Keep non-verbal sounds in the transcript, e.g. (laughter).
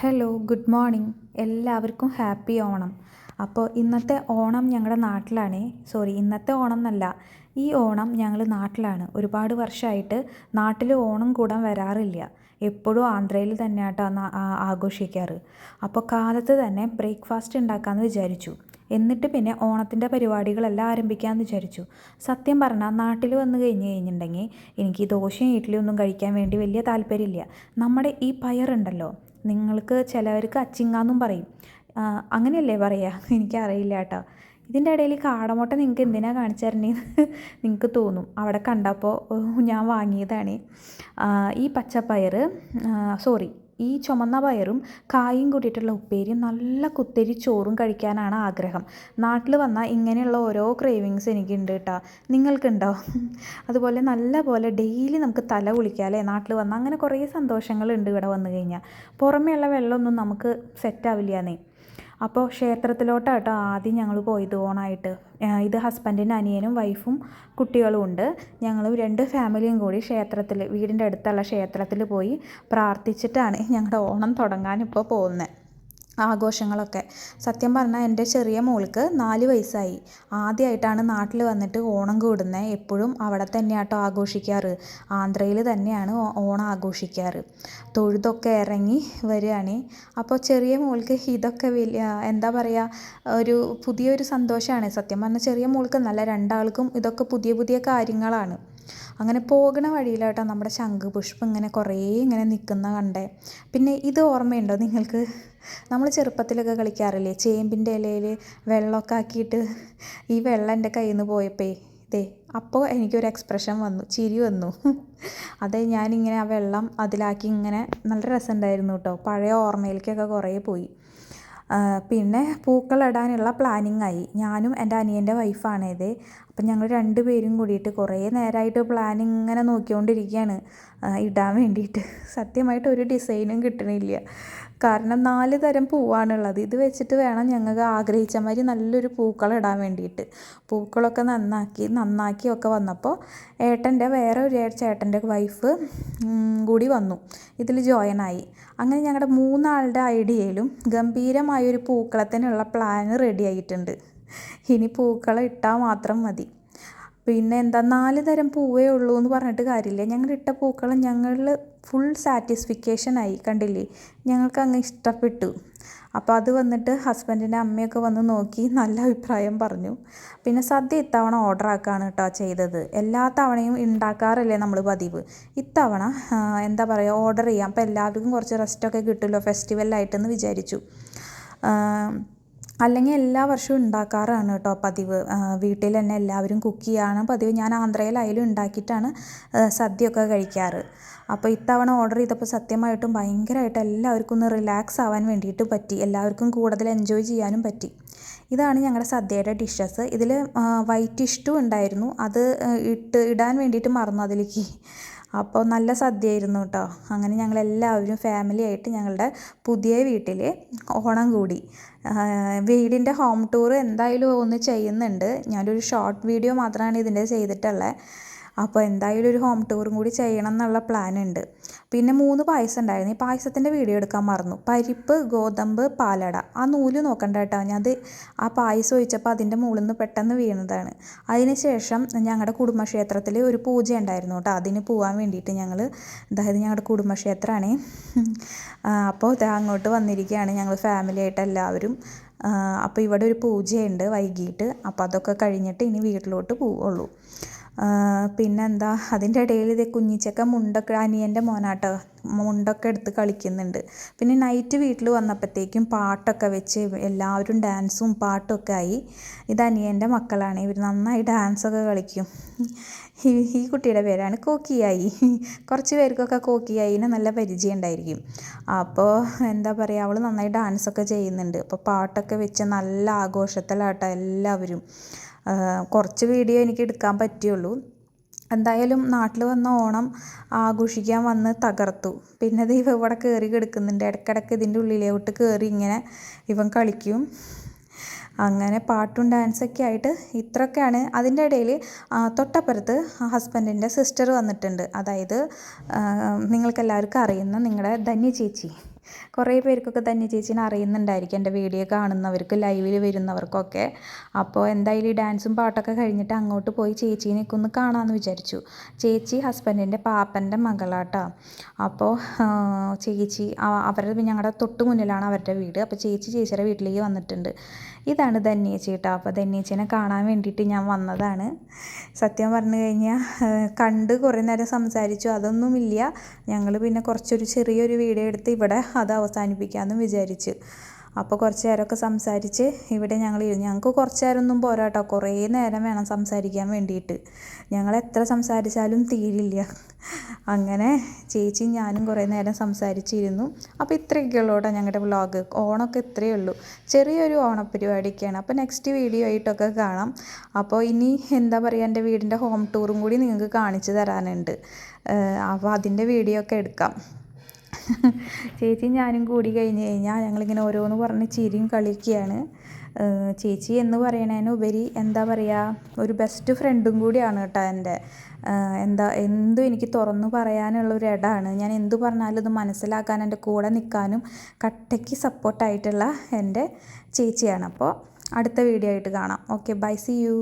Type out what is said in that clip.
Hello good morning എല്ലാവർക്കും happy Onam. അപ്പോൾ ഇന്നത്തെ ഓണം ഞങ്ങളുടെ നാട്ടിലാണ്. സോറി ഇന്നത്തെ ഓണം എന്നല്ല. ഈ ഓണം ഞങ്ങൾ നാട്ടിലാണ്. ഒരുപാട് വർഷമായിട്ട് നാട്ടിൽ ഓണം കൂടാൻ വരാറില്ല. എപ്പോഴും ആന്ധ്രയിൽ തന്നെയാട്ടോ ആഘോഷിക്കാറ്. അപ്പോൾ കാലത്ത് തന്നെ ബ്രേക്ക്ഫാസ്റ്റ് ഉണ്ടാക്കാമെന്ന് വിചാരിച്ചു. എന്നിട്ട് പിന്നെ ഓണത്തിന്റെ പരിപാടികളെല്ലാം ആരംഭിക്കാമെന്ന് വിചാരിച്ചു. സത്യം പറഞ്ഞാൽ നാട്ടിൽ വന്ന് കഴിഞ്ഞ് കഴിഞ്ഞിട്ടുണ്ടെങ്കിൽ എനിക്ക് ദോശയും ഇഡ്ഡലിയും ഒന്നും കഴിക്കാൻ വേണ്ടി വലിയ താല്പര്യമില്ല. നമ്മുടെ ഈ പയറുണ്ടല്ലോ നിങ്ങൾക്ക് ചിലവർക്ക് അച്ചിങ്ങാന്നും പറയും. അങ്ങനെയല്ലേ പറയുക (laughs) എനിക്കറിയില്ല കേട്ടോ. ഇതിന്റെ ഇടയിൽ കാടമോട്ട നിങ്ങൾക്ക് എന്തിനാണ് കാണിച്ചു തരണേന്ന് (laughs) നിങ്ങൾക്ക് തോന്നും. അവിടെ കണ്ടപ്പോൾ ഞാൻ വാങ്ങിയതാണ്. ഈ പച്ചപ്പയർ സോറി ഈ ചുമന്ന പയറും കായും കൂട്ടിയിട്ടുള്ള ഉപ്പേരിയും നല്ല കുത്തരി ചോറും കഴിക്കാനാണ് ആഗ്രഹം. നാട്ടിൽ വന്നാൽ ഇങ്ങനെയുള്ള ഓരോ ക്രേവിങ്സ് എനിക്കുണ്ട് കേട്ടോ നിങ്ങൾക്കുണ്ടോ? അതുപോലെ നല്ല പോലെ ഡെയിലി നമുക്ക് തല കുളിക്കാം അല്ലേ നാട്ടിൽ വന്നാൽ അങ്ങനെ കുറേ സന്തോഷങ്ങളുണ്ട് ഇവിടെ വന്നു കഴിഞ്ഞാൽ പുറമേയുള്ള വെള്ളമൊന്നും നമുക്ക് സെറ്റാവില്ല അപ്പോൾ ക്ഷേത്രത്തിലോട്ടാട്ടോ ആദ്യം ഞങ്ങൾ പോയത് ഓണായിട്ട്. ഇത് ഹസ്ബൻഡിന്റെ അനിയനും വൈഫും കുട്ടികളും ഉണ്ട്. ഞങ്ങൾ രണ്ട് ഫാമിലിയും കൂടി ക്ഷേത്രത്തിൽ വീടിന്റെ അടുത്തുള്ള ക്ഷേത്രത്തിൽ പോയി പ്രാർത്ഥിച്ചിട്ടാണ് ഞങ്ങളുടെ ഓണം തുടങ്ങാനിപ്പോൾ പോകുന്നത്. ആഘോഷങ്ങളൊക്കെ. സത്യം പറഞ്ഞാൽ എന്റെ ചെറിയ മോൾക്ക് നാല് വയസ്സായി. ആദ്യമായിട്ടാണ് നാട്ടിൽ വന്നിട്ട് ഓണം കൂടുന്നത് എപ്പോഴും അവിടെ തന്നെയാട്ടോ ആഘോഷിക്കാറ്. ആന്ധ്രയിൽ തന്നെയാണ് ഓണം ആഘോഷിക്കാറ്. തൊഴുതൊക്കെ ഇറങ്ങി വരികയാണ്. അപ്പോൾ ചെറിയ മോൾക്ക് ഇതൊക്കെ വലിയ എന്താ പറയുക ഒരു പുതിയൊരു സന്തോഷമാണ് സത്യം പറഞ്ഞാൽ ചെറിയ മോൾക്ക് നല്ല രണ്ടാൾക്കും ഇതൊക്കെ പുതിയ പുതിയ കാര്യങ്ങളാണ്. അങ്ങനെ പോകുന്ന വഴിയിലാട്ടോ നമ്മുടെ ശംഖുപുഷ്പം ഇങ്ങനെ കുറേ ഇങ്ങനെ നിൽക്കുന്ന കണ്ടേ. പിന്നെ ഇത് ഓർമ്മയുണ്ടോ നിങ്ങൾക്ക്? നമ്മൾ ചെറുപ്പത്തിലൊക്കെ കളിക്കാറില്ലേ? ചേമ്പിന്റെ ഇലയിൽ വെള്ളമൊക്കെ ആക്കിയിട്ട് ഈ വെള്ളം എന്റെ കയ്യിൽ നിന്ന് പോയപ്പോൾ ദേ അപ്പോൾ എനിക്കൊരു എക്സ്പ്രഷൻ വന്നു ചിരി വന്നു. അതെ ഞാനിങ്ങനെ ആ വെള്ളം അതിലാക്കി ഇങ്ങനെ നല്ല രസമുണ്ടായിരുന്നു കേട്ടോ. പഴയ ഓർമ്മയിലേക്കൊക്കെ കുറേ പോയി. പിന്നെ പൂക്കളിടാനുള്ള പ്ലാനിങ് ആയി. ഞാനും എന്റെ അനിയന്റെ വൈഫാണ് അപ്പം ഞങ്ങൾ രണ്ട് പേരും കൂടിയിട്ട് കുറേ നേരമായിട്ട് പ്ലാൻ ഇങ്ങനെ നോക്കിക്കൊണ്ടിരിക്കുകയാണ് ഇടാൻ വേണ്ടിയിട്ട്. സത്യമായിട്ട് ഒരു ഡിസൈനും കിട്ടണില്ല. കാരണം നാല് തരം പൂവാണുള്ളത്. ഇത് വെച്ചിട്ട് വേണം ഞങ്ങൾക്ക് ആഗ്രഹിച്ച മാതിരി നല്ലൊരു പൂക്കളം ഇടാൻ വേണ്ടിയിട്ട്. പൂക്കളൊക്കെ നന്നാക്കി നന്നാക്കി ഒക്കെ വന്നപ്പോൾ ഏട്ടന്റെ വേറെ ഒരു ചേട്ടന്റെ വൈഫ് കൂടി വന്നു. ഇതിൽ ജോയിൻ ആയി. അങ്ങനെ ഞങ്ങളുടെ മൂന്നാളുടെ ഐഡിയയിലും ഗംഭീരമായൊരു പൂക്കളത്തിനുള്ള പ്ലാൻ റെഡി ആയിട്ടുണ്ട്. ഇനി പൂക്കളം ഇട്ടാൽ മാത്രം മതി. പിന്നെ എന്താ നാല് തരം പൂവേ ഉള്ളൂ എന്ന് പറഞ്ഞിട്ട് കാര്യമില്ല. ഞങ്ങൾ ഇട്ട പൂക്കളം ഞങ്ങളിൽ ഫുൾ സാറ്റിസ്ഫിക്കേഷൻ ആയി. കണ്ടില്ലേ? ഞങ്ങൾക്ക് അങ്ങ് ഇഷ്ടപ്പെട്ടു. അപ്പോൾ അത് വന്നിട്ട് ഹസ്ബൻഡിന്റെ അമ്മയൊക്കെ വന്ന് നോക്കി നല്ല അഭിപ്രായം പറഞ്ഞു. പിന്നെ സദ്യ ഇത്തവണ ഓർഡർ ആക്കുകയാണ് കേട്ടോ ചെയ്തത്. എല്ലാ തവണയും ഉണ്ടാക്കാറില്ലേ നമ്മൾ പതിവ്. ഇത്തവണ എന്താ പറയുക ഓർഡർ ചെയ്യാം. അപ്പോൾ എല്ലാവർക്കും കുറച്ച് റെസ്റ്റൊക്കെ കിട്ടുമല്ലോ ഫെസ്റ്റിവലായിട്ടെന്ന് വിചാരിച്ചു. അല്ലെങ്കിൽ എല്ലാ വർഷവും ഉണ്ടാക്കാറാണ് കേട്ടോ പതിവ്. വീട്ടിൽ തന്നെ എല്ലാവരും കുക്ക് ചെയ്യാണ് പതിവ്. ഞാൻ ആന്ധ്രയിലായാലും ഉണ്ടാക്കിയിട്ടാണ് സദ്യയൊക്കെ കഴിക്കാറ്. അപ്പോൾ ഇത്തവണ ഓർഡർ ചെയ്തപ്പോൾ സത്യമായിട്ടും ഭയങ്കരമായിട്ട് എല്ലാവർക്കും ഒന്ന് റിലാക്സ് ആവാൻ വേണ്ടിയിട്ട് പറ്റി. എല്ലാവർക്കും കൂടുതൽ എൻജോയ് ചെയ്യാനും പറ്റി. ഇതാണ് ഞങ്ങളുടെ സദ്യയുടെ ഡിഷസ് ഇതിൽ വൈറ്റ് ഇഷ്ടു ഉണ്ടായിരുന്നു. അത് ഇട്ട് ഇടാൻ വേണ്ടിയിട്ട് മറന്നു അതിലേക്ക്. അപ്പോൾ നല്ല സദ്യയായിരുന്നു കേട്ടോ അങ്ങനെ ഞങ്ങളെല്ലാവരും ഫാമിലി ആയിട്ട് ഞങ്ങളുടെ പുതിയ വീട്ടിൽ ഓണം കൂടി. വീടിന്റെ ഹോം ടൂർ എന്തായാലും ഒന്ന് ചെയ്യുന്നുണ്ട്. ഞാനൊരു ഷോർട്ട് വീഡിയോ മാത്രമാണ് ഇതിന്റെ ചെയ്തിട്ടുള്ളത് അപ്പോൾ എന്തായാലും ഒരു ഹോം ടൂറും കൂടി ചെയ്യണം എന്നുള്ള പ്ലാൻ ഉണ്ട്. പിന്നെ മൂന്ന് പായസം ഉണ്ടായിരുന്നു. ഈ പായസത്തിന്റെ വീഡിയോ എടുക്കാൻ മറന്നു. പരിപ്പ് ഗോതമ്പ് പാലട. ആ നൂൽ നോക്കണ്ട കേട്ടോ. ഞാൻ അത് ആ പായസം ഒഴിച്ചപ്പോൾ അതിന്റെ മുകളിൽ നിന്ന് പെട്ടെന്ന് വീണതാണ്. അതിനുശേഷം ഞങ്ങളുടെ കുടുംബക്ഷേത്രത്തിൽ ഒരു പൂജ ഉണ്ടായിരുന്നു കേട്ടോ. അതിന് പോകാൻ വേണ്ടിയിട്ട് ഞങ്ങൾ അതായത് ഞങ്ങളുടെ കുടുംബക്ഷേത്രമാണ്. അപ്പോൾ അങ്ങോട്ട് വന്നിരിക്കുകയാണ് ഞങ്ങൾ ഫാമിലി ആയിട്ട് എല്ലാവരും. അപ്പോൾ ഇവിടെ ഒരു പൂജയുണ്ട് വൈകിട്ട്. അപ്പോൾ അതൊക്കെ കഴിഞ്ഞിട്ട് ഇനി വീട്ടിലോട്ട് പോവുള്ളൂ. പിന്നെന്താ? അതിന്റെ ഇടയിൽ ഇതേ കുഞ്ഞിച്ചക്ക മുണ്ടൊക്കെ അനിയന്റെ മോനാട്ടോ മുണ്ടൊക്കെ എടുത്ത് കളിക്കുന്നുണ്ട്. പിന്നെ നൈറ്റ് വീട്ടിൽ വന്നപ്പോഴത്തേക്കും പാട്ടൊക്കെ വെച്ച് എല്ലാവരും ഡാൻസും പാട്ടൊക്കെ ആയി. ഇത് അനിയന്റെ മക്കളാണ്. ഇവർ നന്നായി ഡാൻസൊക്കെ കളിക്കും. ഈ കുട്ടിയുടെ പേരാണ് കോക്കിയായി. കുറച്ച് പേർക്കൊക്കെ കോക്കിയായിന് നല്ല പരിചയം ഉണ്ടായിരിക്കും. അപ്പോൾ എന്താ പറയുക അവൾ നന്നായി ഡാൻസൊക്കെ ചെയ്യുന്നുണ്ട്. അപ്പോൾ പാട്ടൊക്കെ വെച്ച് നല്ല ആഘോഷത്തിലാട്ടോ എല്ലാവരും. കുറച്ച് വീഡിയോ എനിക്ക് എടുക്കാൻ പറ്റിയുള്ളൂ. എന്തായാലും നാട്ടിൽ വന്ന ഓണം ആഘോഷിക്കാൻ വന്ന് തകർത്തു. പിന്നെ ദൈവം ഇവിടെ കയറി കിടക്കുന്നുണ്ട്. ഇടയ്ക്കിടയ്ക്ക് ഇതിന്റെ ഉള്ളിലോട്ട് കയറി ഇങ്ങനെ ഇവൻ കളിക്കും. അങ്ങനെ പാട്ടും ഡാൻസൊക്കെ ആയിട്ട് ഇത്രയൊക്കെയാണ്. അതിന്റെ ഇടയിൽ തൊട്ടപ്പുറത്ത് ഹസ്ബൻഡിന്റെ സിസ്റ്റർ വന്നിട്ടുണ്ട്. അതായത് നിങ്ങൾക്കെല്ലാവർക്കും അറിയുന്ന നിങ്ങളുടെ ധന്യ ചേച്ചി. കുറേ പേർക്കൊക്കെ തന്നെ ചേച്ചീനെ അറിയുന്നുണ്ടായിരിക്കും. എന്റെ വീഡിയോ കാണുന്നവർക്ക് ലൈവിൽ വരുന്നവർക്കൊക്കെ. അപ്പോൾ എന്തായാലും ഈ ഡാൻസും പാട്ടൊക്കെ കഴിഞ്ഞിട്ട് അങ്ങോട്ട് പോയി ചേച്ചീനെയൊക്കെ ഒന്ന് കാണാമെന്ന് വിചാരിച്ചു. ചേച്ചി ഹസ്ബൻഡിന്റെ പാപ്പന്റെ മകളാട്ടോ. അപ്പോൾ ചേച്ചി അവരുടെ ഞങ്ങളുടെ തൊട്ട് മുന്നിലാണ് അവരുടെ വീട്. അപ്പോൾ ചേച്ചി ചേച്ചിയുടെ വീട്ടിലേക്ക് വന്നിട്ടുണ്ട്. ഇതാണ് ധന്യേച്ചി കേട്ടോ അപ്പോൾ ധന്യേച്ചിനെ കാണാൻ വേണ്ടിയിട്ട് ഞാൻ വന്നതാണ്. സത്യം പറഞ്ഞു കഴിഞ്ഞാൽ കണ്ട് കുറേ നേരം സംസാരിച്ചു. അതൊന്നുമില്ല. ഞങ്ങൾ പിന്നെ കുറച്ചൊരു ചെറിയൊരു വീഡിയോ എടുത്ത് ഇവിടെ അത് അവസാനിപ്പിക്കാമെന്ന് വിചാരിച്ചു. അപ്പോൾ കുറച്ച് നേരമൊക്കെ സംസാരിച്ച് ഇവിടെ ഞങ്ങൾ ഞങ്ങൾക്ക് കുറച്ച് നേരമൊന്നും പോരാ കേട്ടോ കുറേ നേരം വേണം സംസാരിക്കാൻ വേണ്ടിയിട്ട്. ഞങ്ങൾ എത്ര സംസാരിച്ചാലും തീരില്ല. അങ്ങനെ ചേച്ചി ഞാനും കുറേ നേരം സംസാരിച്ചിരുന്നു. അപ്പോൾ ഇത്രയൊക്കെ ഉള്ളൂ കേട്ടോ ഞങ്ങളുടെ വ്ളോഗ്. ഓണമൊക്കെ ഇത്രയേ ഉള്ളൂ. ചെറിയൊരു ഓണപ്പരിപാടിയൊക്കെയാണ് അപ്പോൾ നെക്സ്റ്റ് വീഡിയോ ആയിട്ടൊക്കെ കാണാം. അപ്പോൾ ഇനി എന്താ പറയുക എന്റെ വീടിന്റെ ഹോം ടൂറും കൂടി നിങ്ങൾക്ക് കാണിച്ചു തരാനുണ്ട്. അപ്പോൾ അതിന്റെ വീഡിയോ ഒക്കെ എടുക്കാം. ചേച്ചി ഞാനും കൂടി കഴിഞ്ഞ് കഴിഞ്ഞാൽ ഞങ്ങളിങ്ങനെ ഓരോന്ന് പറഞ്ഞ് ചിരിയും കളിക്കുകയാണ് ചേച്ചി എന്ന് പറയണതിനുപരി എന്താ പറയുക ഒരു ബെസ്റ്റ് ഫ്രണ്ടും കൂടിയാണ് കേട്ടോ എന്റെ. എന്താ എന്തും എനിക്ക് തുറന്നു പറയാനുള്ള ഒരു ഇടമാണ്. ഞാൻ എന്തു പറഞ്ഞാലും ഇത് മനസ്സിലാക്കാൻ എന്റെ കൂടെ നിൽക്കാനും കട്ടയ്ക്ക് സപ്പോർട്ടായിട്ടുള്ള എന്റെ ചേച്ചിയാണ്. അപ്പോൾ അടുത്ത വീഡിയോ ആയിട്ട് കാണാം. Okay bye C U